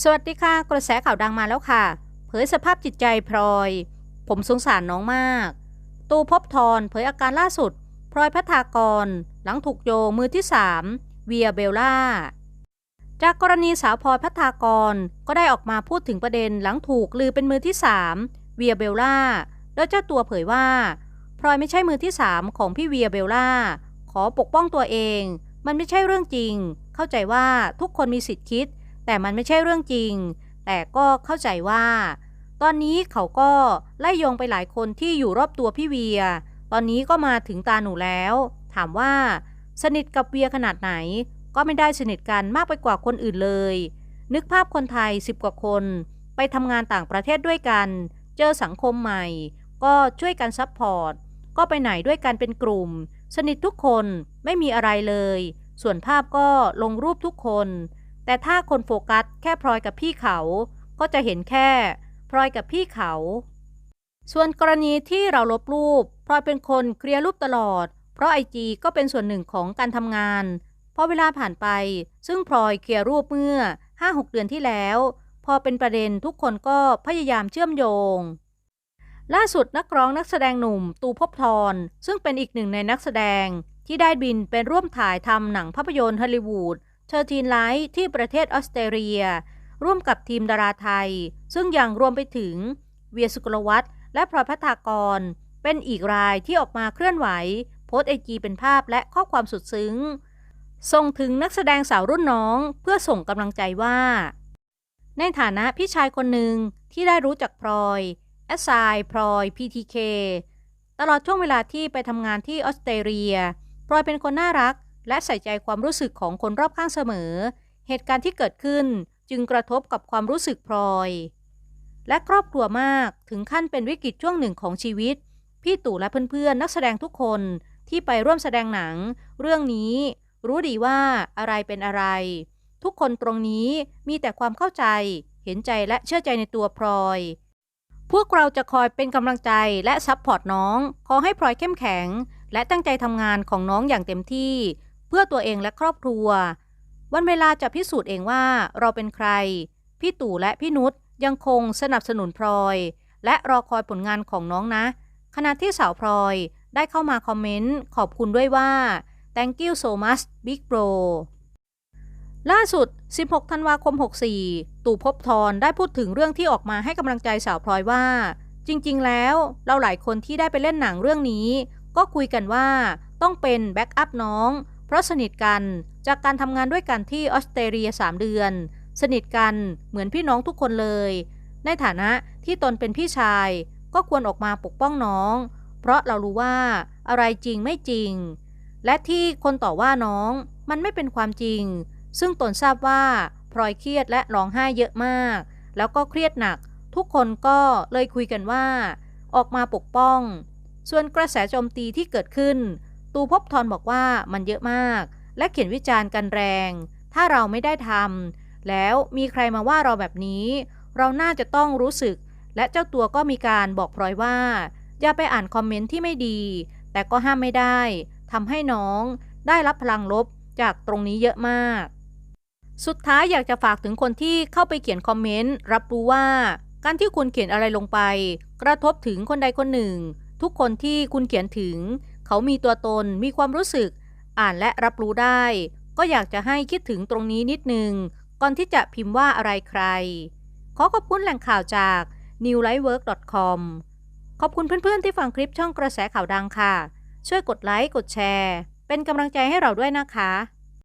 สวัสดีค่ะ กระแสข่าวดังมาแล้วค่ะ เผยสภาพจิตใจพลอย ผมสงสารน้องมาก ตูพบทรเผยอาการล่าสุดพลอยพัฒากร หลังถูกโยงมือที่ 3 เวียเบลล่า จากกรณีสาวพลอยพัฒากรก็ได้ออกมาพูดถึงประเด็นหลังถูกลือเป็นมือที่ 3 เวียเบลล่าโดยเจ้าตัวเผยว่าพลอยไม่ใช่มือที่ 3 ของพี่เวียเบลล่า ขอปกป้องตัวเอง มันไม่ใช่เรื่องจริง เข้าใจว่าทุกคนมีสิทธิ์คิด แต่มันไม่ใช่เรื่องจริง แต่ก็เข้าใจว่า ตอนนี้เขาก็ไล่โยงไปหลายคนที่อยู่รอบตัวพี่เวีย ตอนนี้ก็มาถึงตาหนูแล้ว ถามว่า สนิทกับเวียขนาดไหน ก็ไม่ได้สนิทกันมากไปกว่าคนอื่นเลย นึกภาพคนไทยสิบกว่าคน ไปทำงานต่างประเทศด้วยกัน เจอสังคมใหม่ ก็ช่วยกันซัพพอร์ต ก็ไปไหนด้วยกันเป็นกลุ่ม สนิททุกคนไม่มีอะไรเลย ส่วนภาพก็ลงรูปทุกคน แต่ถ้าคนโฟกัสแค่พลอยกับพี่เขา ก็จะเห็นแค่พลอยกับพี่เขา ส่วนกรณีที่เราลบรูปพลอยเป็นคนเคลียร์รูปตลอด เพราะไอจีก็เป็นส่วนหนึ่งของการทำงานพอเวลาผ่านไป ซึ่งพลอยเคลียร์รูปเมื่อ 5-6 เดือนที่แล้ว พอเป็นประเด็นทุกคนก็พยายามเชื่อมโยง ล่าสุดนักร้องนักแสดงหนุ่มตูพบทรซึ่งเป็นอีกหนึ่งในนักแสดงที่ได้บินเป็นร่วมถ่ายทำหนังภาพยนตร์ฮอลลีวูด เทอร์ทีนไลท์ที่ประเทศออสเตรเลีย ร่วมกับทีมดาราไทย ซึ่งยังรวมไปถึง เวียสุกลวัฒน์และพลอยพัฒากร เป็นอีกรายที่ออกมาเคลื่อนไหว โพสต์ไอจีเป็นภาพและข้อความสุดซึ้ง ส่งถึงนักแสดงสาวรุ่นน้องเพื่อส่งกำลังใจว่า ในฐานะพี่ชายคนหนึ่งที่ได้รู้จักพลอยแอสไซพลอย PTK ตลอดช่วงเวลาที่ไปทำงานที่ออสเตรเลียพลอยเป็นคนน่ารัก และใส่ใจความรู้สึกของคนรอบข้างเสมอ เหตุการณ์ที่เกิดขึ้นจึงกระทบกับความรู้สึกพลอย และครอบครัวมากถึงขั้นเป็นวิกฤตช่วงหนึ่งของชีวิต พี่ตู่และเพื่อนๆนักแสดงทุกคนที่ไปร่วมแสดงหนัง เรื่องนี้รู้ดีว่าอะไรเป็นอะไร ทุกคนตรงนี้มีแต่ความเข้าใจ เห็นใจและเชื่อใจในตัวพลอย พวกเราจะคอยเป็นกำลังใจและซัพพอร์ตน้อง ขอให้พลอยเข้มแข็ง และตั้งใจทำงานของน้องอย่างเต็มที่ พื่อตัวเองและครอบครัว วันเวลาจะพิสูจน์เองว่าเราเป็นใคร พี่ตู่และพี่นุชยังคงสนับสนุนพลอย และรอคอยผลงานของน้องนะ ขณะที่สาวพลอยได้เข้ามาคอมเมนต์ขอบคุณด้วยว่า thank you so much big bro ล่าสุด 16 ธันวาคม 64 ตู่ภพบทรได้พูดถึงเรื่องที่ออกมาให้กำลังใจสาวพลอยว่า จริงๆ แล้วเราหลายคนที่ได้ไปเล่นหนังเรื่องนี้ ก็คุยกันว่าต้องเป็นแบ็กอัพน้อง ราะสนิทกันจากการทำงานด้วยกันที่ออสเตรเลีย 3 เดือน สนิทกันเหมือนพี่น้องทุกคนเลย ในฐานะที่ตนเป็นพี่ชาย ก็ควรออกมาปกป้องน้อง เพราะเรารู้ว่าอะไรจริงไม่จริง และที่คนต่อว่าน้องมันไม่เป็นความจริง ซึ่งตนทราบว่าพลอยเครียดและร้องไห้เยอะมาก แล้วก็เครียดหนัก ทุกคนก็เลยคุยกันว่า ออกมาปกป้อง ส่วนกระแสโจมตีที่เกิดขึ้น ตูพบทรบอกว่ามันเยอะมาก และเขียนวิจารณ์กันแรง ถ้าเราไม่ได้ทำแล้วมีใครมาว่าเราแบบนี้ เราน่าจะต้องรู้สึก และเจ้าตัวก็มีการบอกพลอยว่า อย่าไปอ่านคอมเมนต์ที่ไม่ดี แต่ก็ห้ามไม่ได้ทำให้น้องได้รับพลังลบจากตรงนี้เยอะมาก สุดท้ายอยากจะฝากถึงคนที่เข้าไปเขียนคอมเมนต์รับรู้ว่า การที่คุณเขียนอะไรลงไป กระทบถึงคนใดคนหนึ่ง ทุกคนที่คุณเขียนถึง เขามีตัวตนมีความรู้สึก อ่านและรับรู้ได้ ก็อยากจะให้คิดถึงตรงนี้นิดนึง ก่อนที่จะพิมพ์ว่าอะไรใคร ขอขอบคุณแหล่งข่าวจาก newlifework.com ขอบคุณเพื่อนๆที่ฟังคลิปช่องกระแสข่าวดังค่ะ ช่วยกดไลค์กดแชร์ เป็นกำลังใจให้เราด้วยนะคะ